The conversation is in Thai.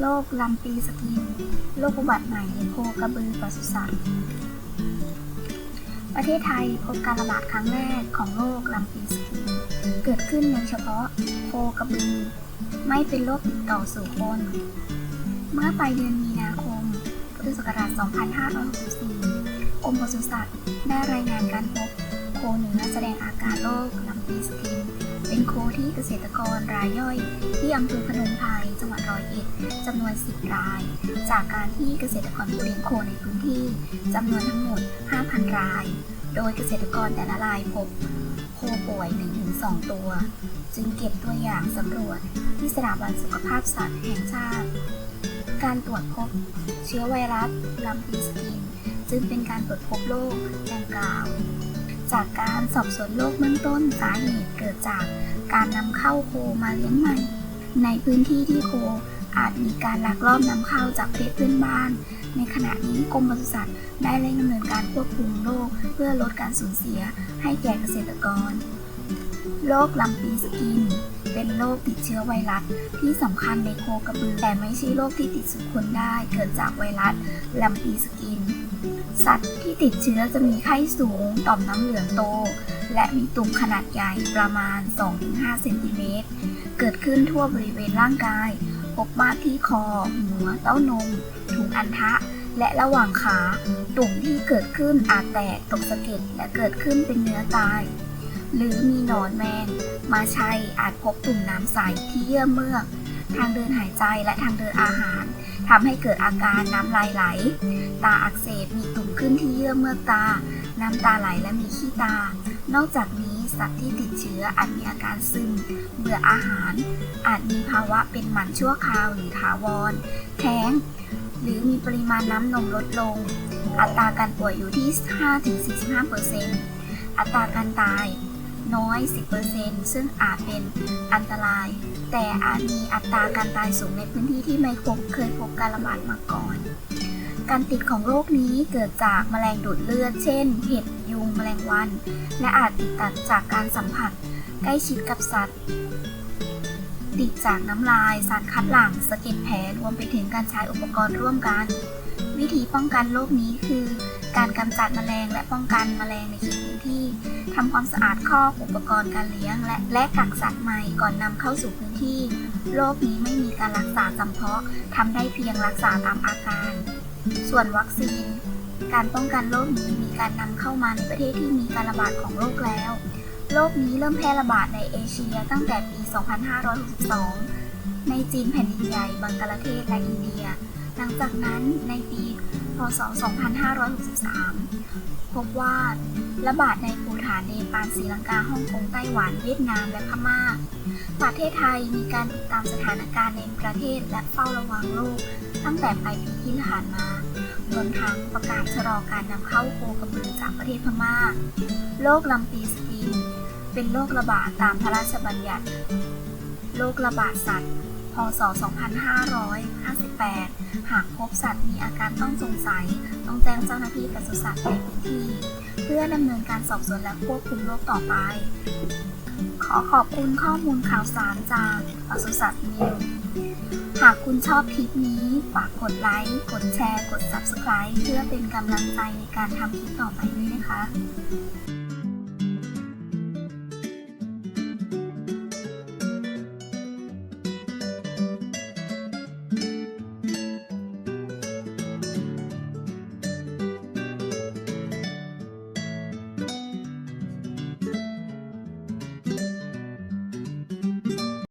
โรคลำปีสกินโรคอุบัติใหม่ในโคกระบือปศุสัตว์ประเทศไทยพบการระบาดครั้งแรกของโรคลำปีสกินเกิดขึ้นในเฉพาะโคกระบือ ไม่เป็นโรคติดต่อสู่คน เมื่อปลายเดือนมีนาคมพุทธศักราช 2564กรมปศุสัตว์ได้รายงานการพบโคเนื้อแสดงอาการโรคลำปีสกินเป็นโคที่เกษตรกรรายย่อยที่อำเภอพนมไพรจังหวัด เอ็ดจำนวน 10 ราย จากการที่เกษตรกรเลี้ยงโคในพื้นที่จำนวนทั้งหมด 5,000 ราย โดยเกษตรกรแต่ละรายพบโคป่วย 1-2 ตัว จึงเก็บตัวอย่างสำรวจที่สถาบันสุขภาพสัตว์แห่งชาติ การตรวจพบเชื้อไวรัสลำปีสกิน จึงเป็นการตรวจพบโรคดังกล่าว จากการสอบสวนโรคเบื้องต้นสาเหตุเกิดจากการนำเข้าโคมาเลี้ยงใหม่ ในพื้นที่ที่โค อาจมีการลักลอบนำเข้าจากประเทศเพื่อนบ้าน ในขณะนี้กรมปศุสัตว์ได้เร่งดำเนินการควบคุมโรคเพื่อลดการสูญเสียให้แก่เกษตรกร โรคลำปีสกิน เป็นโรคติดเชื้อไวรัสที่สำคัญในโคกระบือแต่ไม่ใช่โรคที่ติดสู่คนได้ เกิดจากไวรัสลำปีสกิน สัตว์ที่ติดเชื้อจะมีไข้สูง ต่อมน้ำเหลืองโต และมีตุ่มขนาดใหญ่ประมาณ 2-5 เซนติเมตร เกิดขึ้นทั่วบริเวณร่างกาย พบมากที่คอ หัว เต้านม ถุงอันทะและระหว่างขา ตุ่มที่เกิดขึ้นอาจแตกตกสะเก็ดและเกิดขึ้นเป็นเนื้อตาย หรือมีหนอนแมง มาชัยอาจพบตุ่มน้ำใสที่เยื่อเมือก ทางเดินหายใจและทางเดินอาหาร ทำให้เกิดอาการน้ำลายไหล ตาอักเสบมีตุ่มขึ้นที่เยื่อเมือกตา น้ำตาไหลและมีขี้ตา นอกจากนี้สัตว์ที่ติดเชื้ออาจมีอาการซึม เบื่ออาหาร อาจมีภาวะเป็นหมันชั่วคราวหรือถาวร แท้ง หรือมีปริมาณน้ำนมลดลง อัตราการป่วยอยู่ที่ 5-45%อัตราการตาย น้อย 10%ซึ่งอาจเป็นอันตราย แต่อาจมีอัตราการตายสูงในพื้นที่ที่ไม่พบเคยพบการระบาดมาก่อน การติดของโรคนี้เกิดจากแมลงดูดเลือด เช่น เห็บ ยุง แมลงวัน และอาจติดตัดจากการสัมผัสใกล้ชิดกับสัตว์ติดจากน้ำลาย สารคัดหลั่งสะเก็ดแผลรวมไปถึงการใช้อุปกรณ์ร่วมกัน วิธีป้องกันโรคนี้คือ การกำจัดแมลงและป้องกันแมลงในเขตพื้นที่ทำความสะอาดคออุปกรณ์การเลี้ยง และและกักสัตว์ใหม่ก่อนนำเข้าสู่พื้นที่ โรคนี้ไม่มีการรักษาจำเพาะทำได้เพียงรักษาตามอาการ ส่วนวัคซีน การป้องกันโรคนี้มีการนำเข้ามาในประเทศที่มีการระบาดของโรคแล้ว โรคนี้เริ่มแพร่ระบาดในเอเชียตั้งแต่ปี 2562 ในจีนแผ่นดินใหญ่บังกลาเทศและอินเดีย หลังจากนั้นในปี พศ 2563 พบว่าระบาดในภูฐานเนปาลศรีลังกาฮ่องกงไต้หวันเวียดนามและพม่า ประเทศไทยมีการติดตามสถานการณ์ในประเทศและเฝ้าระวังโรคตั้งแต่ปลายปีที่ผ่านมารวมทั้งประกาศชะลอการนำเข้าโคกระบือจากประเทศพม่า โรคลำปีสกินเป็นโรคระบาดตามพระราชบัญญัติ โรคระบาดสัตว์ พศ 2558 หากพบสัตว์มีอาการต้องสงสัย ต้องแจ้งเจ้าหน้าที่ปศุสัตว์ในพื้นที่ เพื่อดำเนินการสอบสวนและควบคุมโรคต่อไป ขอขอบคุณข้อมูลข่าวสารจากปศุสัตว์นิวหากคุณชอบคลิปนี้ ฝากกดไลค์ กดแชร์ กด Subscribe เพื่อเป็นกำลังใจในการทำคลิปต่อไปด้วยนะคะ